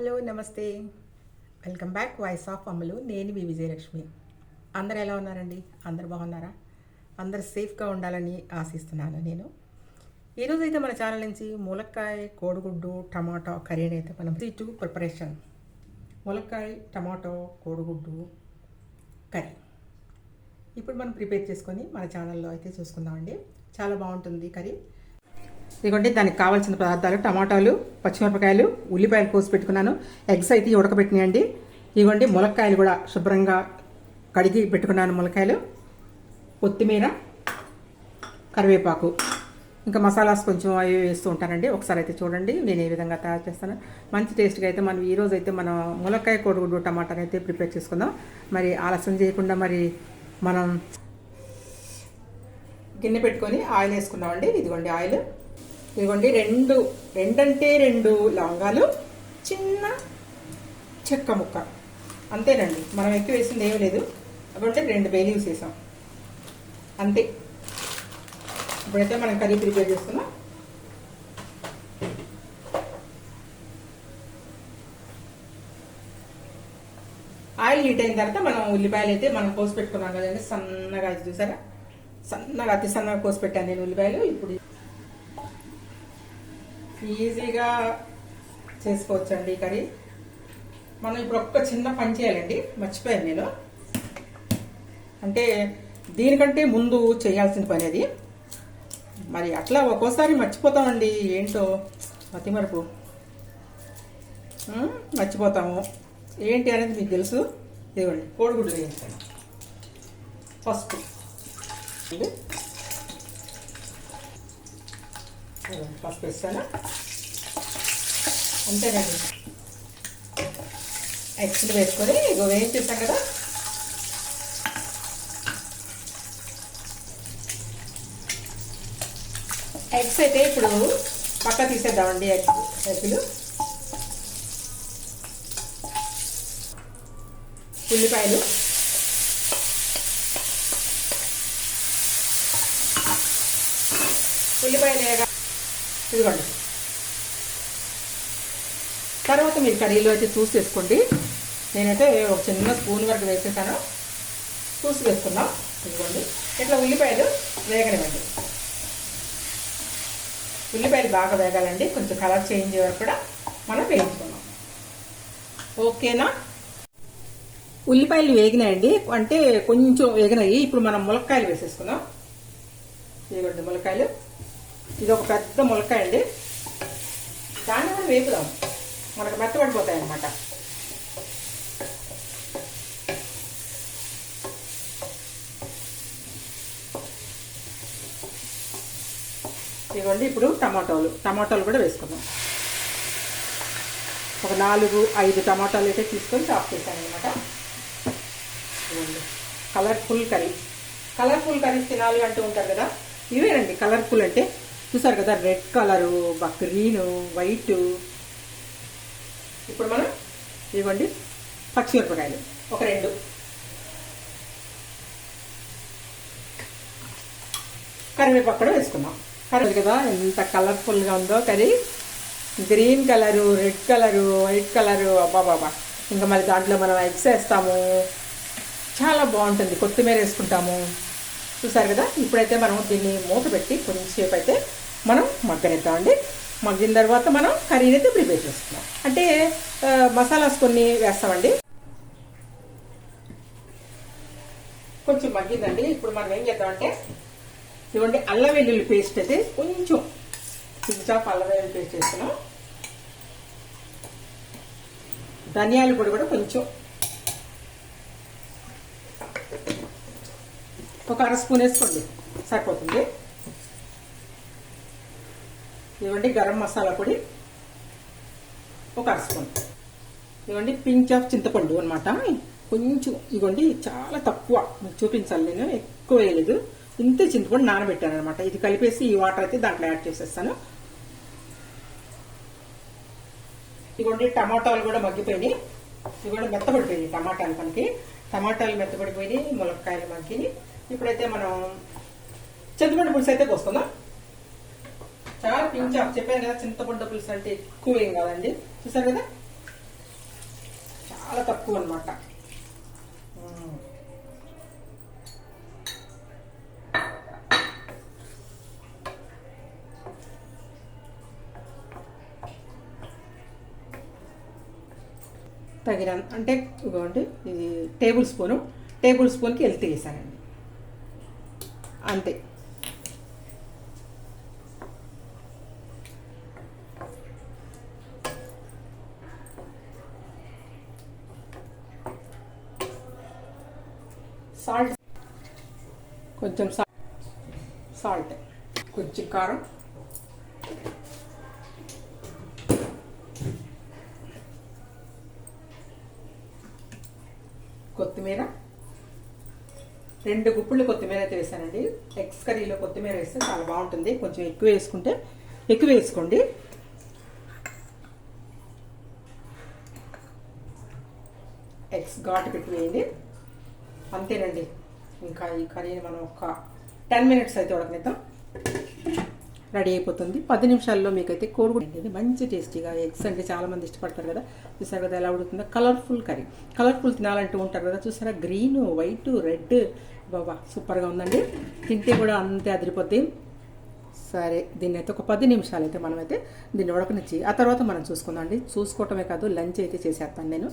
Hello నమస్తే. Welcome back voice of అమ్మలు నేను మీ విజయలక్ష్మి. అందరు ఎలా ఉన్నారండి? అందరు బాగున్నారా? అందరు సేఫ్గా ఉండాలని ఆశిస్తున్నాను నేను. ఈరోజు అయితే మన ఛానల్ నుంచి ములక్కాయ కోడిగుడ్డు టమాటో కర్రీని అయితే మనం టు ప్రిపరేషన్. ములక్కాయ టమాటో కోడిగుడ్డు కర్రీ. ఇప్పుడు మనం ప్రిపేర్ చేసుకొని మన ఛానల్లో అయితే చూసుకుందామండి. చాలా బాగుంటుంది కర్రీ. ఇదిగోండి దానికి కావాల్సిన పదార్థాలు టమాటాలు పచ్చిమిరపకాయలు ఉల్లిపాయలు కోసి పెట్టుకున్నాను. ఎగ్స్ అయితే ఉడకబెట్టినాయండి. ఇదిగోండి ములక్కాయలు కూడా శుభ్రంగా కడిగి పెట్టుకున్నాను ములక్కాయలు. కొత్తిమీర కరివేపాకు. ఇంకా మసాలాస్ కొంచెం అవి వేస్తూ ఉంటానండి. ఒకసారి అయితే చూడండి నేను ఏ విధంగా తయారు చేస్తాను. మంచి టేస్ట్గా అయితే మనం ఈరోజు అయితే మనం ములక్కాయ కోడిగుడ్డు టమాటాని అయితే ప్రిపేర్ చేసుకుందాం. మరి ఆలస్యం చేయకుండా మరి మనం గిన్నె పెట్టుకొని ఆయిల్ వేసుకున్నామండి ఇదిగోండి ఆయిల్. ఇదిగోండి రెండు రెండంటే రెండు లవంగాలు చిన్న చెక్క ముక్క. అంతేనండి మనం ఎక్కువ వేసింది ఏమీ లేదు. అటువంటి రెండు బేలీవ్స్ వేసాం అంతే. ఇప్పుడైతే మనం కర్రీ ప్రిపేర్ చేస్తున్నాం. ఆయిల్ హీట్ అయిన తర్వాత మనం ఉల్లిపాయలు అయితే మనం కోసి పెట్టుకున్నాం కదండి సన్నగా అది చూసారా? సన్నగా అతి సన్నగా కోసి పెట్టాను నేను ఉల్లిపాయలు. ఇప్పుడు ఈజీగా చేసుకోవచ్చండి ఈ కర్రీ. మనం ఇప్పుడు ఒక్క చిన్న పని చేయాలండి. మర్చిపోయాను నేను. అంటే దీనికంటే ముందు చేయాల్సిన పని అది. మరి అట్లా ఒక్కోసారి మర్చిపోతామండి. ఏంటో మతి మరపు మర్చిపోతాము. ఏంటి అనేది మీకు తెలుసు. ఇదిగోండి కోడిగుడ్లు వేయించండి ఫస్ట్ అంటే పసుపు వేస్తాను అంతేనండి ఎగ్స్లు వేసుకొని ఇగో వేయించేస్తాం కదా ఎగ్స్ అయితే ఇప్పుడు పక్క తీసేద్దామండి ఎగ్స్ ఎగ్లు ఉల్లిపాయలు. ఉల్లిపాయలు వేయగా ఇదిగోండి. తర్వాత మీరు కర్రీలో అయితే చూసి వేసుకోండి. నేనైతే ఒక చిన్న స్పూన్ వరకు వేసేసాను. చూసి వేసుకుందాం. ఇదిగోండి. ఇట్లా ఉల్లిపాయలు వేగనివ్వండి. ఉల్లిపాయలు బాగా వేగాలండి. కొంచెం కలర్ చేంజ్ వరకు కూడా మనం వేయించుకున్నాం ఓకేనా? ఉల్లిపాయలు వేగినాయండి. అంటే కొంచెం వేగినాయి. ఇప్పుడు మనం ములక్కాయలు వేసేసుకుందాం. ఇదిగోండి ములక్కాయలు. ఇది ఒక పెద్ద ములక అండి దాన్ని మనం వేపుదాం. మనకు మెత్తబడిపోతాయి అన్నమాట ఇదిగోండి ఇప్పుడు టమాటాలు. టమాటాలు కూడా వేసుకుందాం. ఒక నాలుగు ఐదు టమాటాలు అయితే తీసుకొని చాప్ చేశాను అనమాట కలర్ఫుల్ కర్రీ కలర్ఫుల్ కర్రీస్ తినాలి అంటూ ఉంటారు కదా? ఇవేనండి కలర్ఫుల్ అంటే చూసారు కదా రెడ్ కలరు గ్రీన్ వైట్. ఇప్పుడు మనం ఇవ్వండి పచ్చిమిరపకాయలు ఒక రెండు. కరివేపాకు కూడా వేసుకుందాం. కరివే కదా ఎంత కలర్ఫుల్గా ఉందో curry. Green colour red colour white colour అబ్బాబాబా ఇంకా మరి దాంట్లో మనం ఎగ్స్ వేస్తాము. చాలా బాగుంటుంది కొత్తిమీర వేసుకుంటాము. చూసారు కదా ఇప్పుడైతే మనం దీన్ని మూత పెట్టి కొంచెంసేపు అయితే మనం మగ్గనిద్దామండి మగ్గిన తర్వాత మనం కర్రీని అయితే ప్రిపేర్ చేస్తున్నాం అంటే మసాలాస్ కొన్ని వేస్తామండి. కొంచెం మగ్గిందండి. ఇప్పుడు మనం ఏం చేద్దామంటే ఇవ్వండి అల్లం వెల్లుల్లి పేస్ట్ అయితే కొంచెం చాప్ అల్లం వెల్లుల్లి పేస్ట్ చేస్తున్నాం ధనియాల పొడి కూడా కొంచెం. ఒక అర స్పూన్ వేసుకోండి. సరిపోతుంది. ఇవ్వండి గరం మసాలా పొడి ఒక అర స్పూన్. ఇవ్వండి పించ్ ఆఫ్ చింతపండు అనమాట కొంచెం ఇవ్వండి చాలా తక్కువ. చూపించాలి నేను ఎక్కువ వేయలేదు. ఇంతే చింతపండు నానబెట్టాను అనమాట ఇది కలిపేసి ఈ వాటర్ అయితే దాంట్లో యాడ్ చేసేస్తాను. ఇదిగోండి టమాటాలు కూడా మగ్గిపోయినాయి. ఇవి కూడా మెత్తపడిపోయినాయి టమాటాలు మనకి. టమాటాలు మెత్తపడిపోయినాయి ములక్కాయలు మగ్గిని ఇప్పుడైతే మనం చింతపండు పులుసు అయితే పోసుకుందాం. చాలా పించాప్ చెప్పాను కదా చింతపండు పులుసు అంటే ఎక్కువ ఏం కాదండి. చూసారు కదా? చాలా తక్కువ అనమాట తగిన అంటే ఇదిగోండి ఇది టేబుల్ స్పూను. టేబుల్ స్పూన్కి వెళ్తే వేసానండి అంతే. సాల్ట్. కొంచెం సాల్ట్. సాల్ట్. కొంచెం కారం. కొత్తిమీర. రెండు గుప్పులు కొత్తిమీర అయితే వేసానండి. ఎగ్స్ కర్రీలో కొత్తిమీర వేస్తే చాలా బాగుంటుంది. కొంచెం ఎక్కువ వేసుకుంటే ఎక్కువ వేసుకోండి. ఎగ్స్ ఘాటు పెట్టి వేయండి అంతేనండి. ఇంకా ఈ కర్రీని మనం ఒక టెన్ మినిట్స్ అయితే ఉడకనిద్దాం. రెడీ అయిపోతుంది. పది నిమిషాల్లో మీకైతే కోడిగుడ్డు ఇది మంచి టేస్టీగా ఎగ్స్ అంటే చాలామంది ఇష్టపడతారు కదా. చూసారు కదా ఎలా ఉడుతుందో కలర్ఫుల్ కర్రీ. కలర్ఫుల్ తినాలంటూ ఉంటారు కదా. చూసారా? Green white red. బాబా సూపర్గా ఉందండి. తింటే కూడా అంతే అదిరిపోద్ది. సరే దీన్ని అయితే ఒక పది నిమిషాలు అయితే మనమైతే దీన్ని ఉడకనిచ్చి ఆ తర్వాత మనం చూసుకుందాం అండి. చూసుకోవటమే కాదు లంచ్ అయితే చేసేస్తాను నేను.